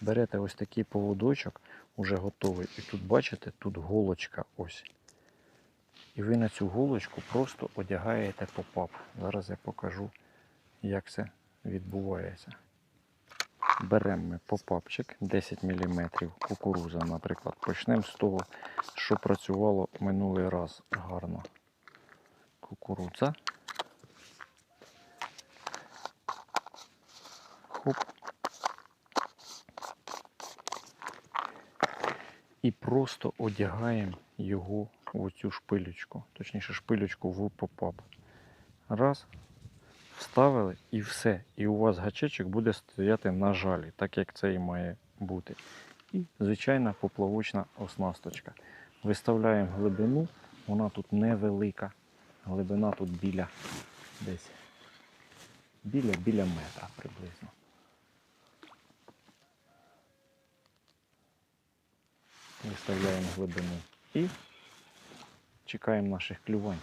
Берете ось такий поводочок, уже готовий. І тут бачите, тут голочка ось. І ви на цю голочку просто одягаєте попап. Зараз я покажу, як це відбувається. Беремо ми попапчик 10 мм кукуруза, наприклад. Почнемо з того, що працювало минулий раз гарно. Кукурудза. Хоп. І просто одягаємо його в оцю шпилючку, точніше шпилючку в попап. Раз, вставили і все. І у вас гачечок буде стояти на жалі, так як це і має бути. І звичайна поплавочна оснасточка. Виставляємо глибину, вона тут невелика. Глибина тут біля десь біля, біля метра приблизно. Виставляємо глибину і чекаємо наших клювань.